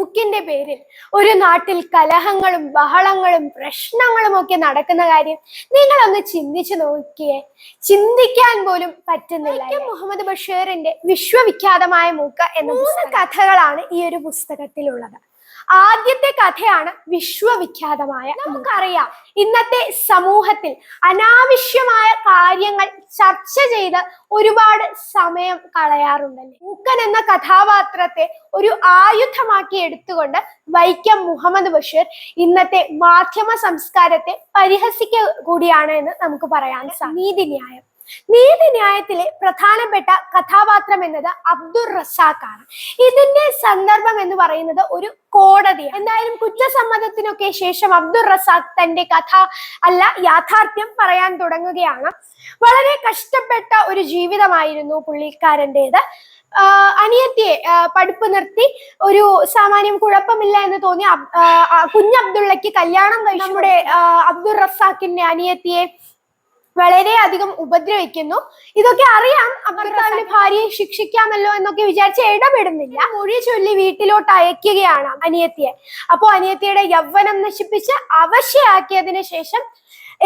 മൂക്കിന്റെ പേരിൽ ഒരു നാട്ടിൽ കലഹങ്ങളും ബഹളങ്ങളും പ്രശ്നങ്ങളും ഒക്കെ നടക്കുന്ന കാര്യം നിങ്ങളൊന്ന് ചിന്തിച്ചു നോക്കിയേ. ചിന്തിക്കാൻ പോലും പറ്റുന്നില്ല മുഹമ്മദ് ബഷീറിന്റെ വിശ്വവിഖ്യാതമായ മൂക്ക എന്ന മൂന്ന് കഥകളാണ് ഈ ഒരു പുസ്തകത്തിലുള്ളത്. ആദ്യത്തെ കഥയാണ് വിശ്വവിഖ്യാതമായ. നമുക്കറിയാം ഇന്നത്തെ സമൂഹത്തിൽ അനാവശ്യമായ കാര്യങ്ങൾ ചർച്ച ചെയ്ത് ഒരുപാട് സമയം കളയാറുണ്ടല്ലേ? മൂക്കൻ എന്ന കഥാപാത്രത്തെ ഒരു ആയുധമാക്കി എടുത്തുകൊണ്ട് വൈക്കം മുഹമ്മദ് ബഷീർ ഇന്നത്തെ മാധ്യമ സംസ്കാരത്തെ പരിഹസിക്കുക കൂടിയാണ് എന്ന് നമുക്ക് പറയാൻ നീതിന്യായം നീതിന്യായത്തിലെ പ്രധാനപ്പെട്ട കഥാപാത്രം എന്നത് അബ്ദുൾ റസാഖാണ്. ഇതിന്റെ സന്ദർഭം എന്ന് പറയുന്നത് ഒരു കോടതിയാണ്. എന്തായാലും കുറ്റസമ്മതത്തിനൊക്കെ ശേഷം അബ്ദുർ റസാഖ് തന്റെ കഥ അല്ല യാഥാർത്ഥ്യം പറയാൻ തുടങ്ങുകയാണ്. വളരെ കഷ്ടപ്പെട്ട ഒരു ജീവിതമായിരുന്നു പുള്ളിക്കാരന്റെത് അനിയത്തിയെ പഠിപ്പ് നിർത്തി. ഒരു സാമാന്യം കുഴപ്പമില്ല എന്ന് തോന്നി കുഞ്ഞബ്ദുള്ളക്ക് കല്യാണം കഴിച്ചു. നമ്മുടെ അബ്ദുൾ റസാഖിന്റെ അനിയത്തിയെ വളരെയധികം ഉപദ്രവിക്കുന്നു. ഇതൊക്കെ അറിയാം. ഭർത്താവിന്റെ ഭാര്യയെ ശിക്ഷിക്കാമല്ലോ എന്നൊക്കെ വിചാരിച്ച് ഇടപെടുന്നില്ല. മൊഴി ചൊല്ലി വീട്ടിലോട്ട് അയക്കുകയാണ് അനിയത്തിയെ. അപ്പോ അനിയത്തിയുടെ യൗവനം നശിപ്പിച്ച് അവശയാക്കിയതിന് ശേഷം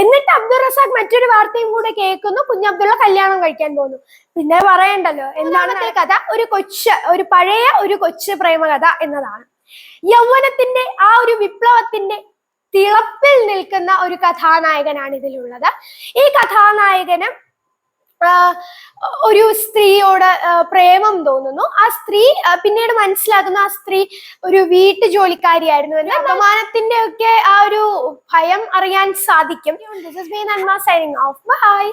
എന്നിട്ട് അബ്ദുൾ റസാഖ് മറ്റൊരു വാർത്തയും കൂടെ കേൾക്കുന്നു. കുഞ്ഞബ്ദുള്ള കല്യാണം കഴിക്കാൻ പോകുന്നു. പിന്നെ പറയണ്ടല്ലോ എന്താണത്തെ കഥ? ഒരു കൊച്ച് ഒരു പഴയ ഒരു കൊച്ചു പ്രേമകഥ എന്നതാണ്. യൗവനത്തിന്റെ ആ ഒരു വിപ്ലവത്തിന്റെ തിളപ്പിൽ നിൽക്കുന്ന ഒരു കഥാനായകനാണ് ഇതിലുള്ളത് ഈ കഥാനായകന് ഒരു സ്ത്രീയോട് പ്രേമം തോന്നുന്നു. ആ സ്ത്രീ പിന്നീട് മനസ്സിലാക്കുന്നു ആ സ്ത്രീ ഒരു വീട്ടു ജോലിക്കാരിയായിരുന്നു എന്ന് അപമാനത്തിന്റെ ഒക്കെ ആ ഒരു ഭയം അറിയാൻ സാധിക്കും. This is me Nanma signing off bye